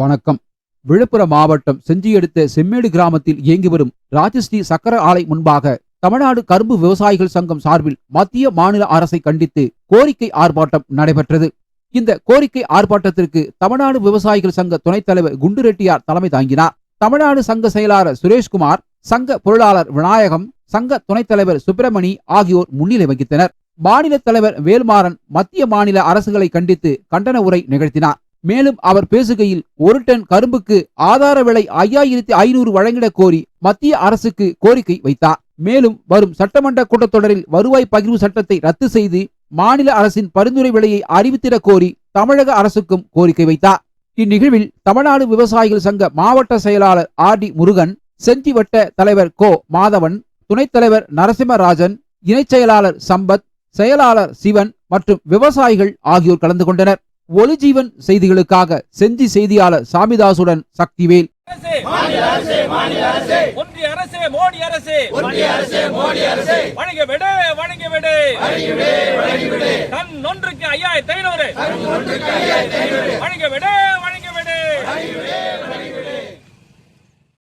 வணக்கம். விழுப்புரம் மாவட்டம் செஞ்சியடுத்த செம்மேடு கிராமத்தில் இயங்கி வரும் ராஜஸ்ரீ சக்கர ஆலை முன்பாக தமிழ்நாடு கரும்பு விவசாயிகள் சங்கம் சார்பில் மத்திய மாநில அரசை கண்டித்து கோரிக்கை ஆர்ப்பாட்டம் நடைபெற்றது. இந்த கோரிக்கை ஆர்ப்பாட்டத்திற்கு தமிழ்நாடு விவசாயிகள் சங்க துணைத் தலைவர் குண்டு ரெட்டியார் தலைமை தாங்கினார். தமிழ்நாடு சங்க செயலாளர் சுரேஷ்குமார் சங்க பொருளாளர் விநாயகம் சங்க துணைத் தலைவர் சுப்பிரமணி ஆகியோர் முன்னிலை வகித்தனர். மாநில தலைவர் வேல்மாறன் மத்திய மாநில அரசுகளை கண்டித்து கண்டன உரை நிகழ்த்தினார். மேலும் அவர் பேசுகையில் ஒரு டன் கரும்புக்கு ஆதார விலை ஐயாயிரத்தி ஐநூறு வழங்கிட கோரி மத்திய அரசுக்கு கோரிக்கை வைத்தார். மேலும் வரும் சட்டமன்ற கூட்டத்தொடரில் வருவாய் பகிர்வு சட்டத்தை ரத்து செய்து மாநில அரசின் பரிந்துரை விலையை அறிவித்திடக் கோரி தமிழக அரசுக்கும் கோரிக்கை வைத்தார். இந்நிகழ்வில் தமிழ்நாடு விவசாயிகள் சங்க மாவட்ட செயலாளர் ஆர் டி முருகன் செஞ்சி வட்ட தலைவர் கோ மாதவன் துணைத் தலைவர் நரசிம்மராஜன் இணைச் செயலாளர் சம்பத் செயலாளர் சிவன் மற்றும் விவசாயிகள் ஆகியோர் கலந்து கொண்டனர். ஒளிஜீவன் செய்திகளுக்காக செஞ்சி செய்தியாளர் சாமிதாசுடன் சக்திவேல் அரசே ஒன்றிய அரசே மோடி அரசே. ஒன்றிய அரசே மோடி அரசே வணங்க விடு வணங்க விடு. விடு தன் ஒன்றுக்கு ஐயாயிரத்தி ஐநூறு. வணங்க விடு வணங்க விடு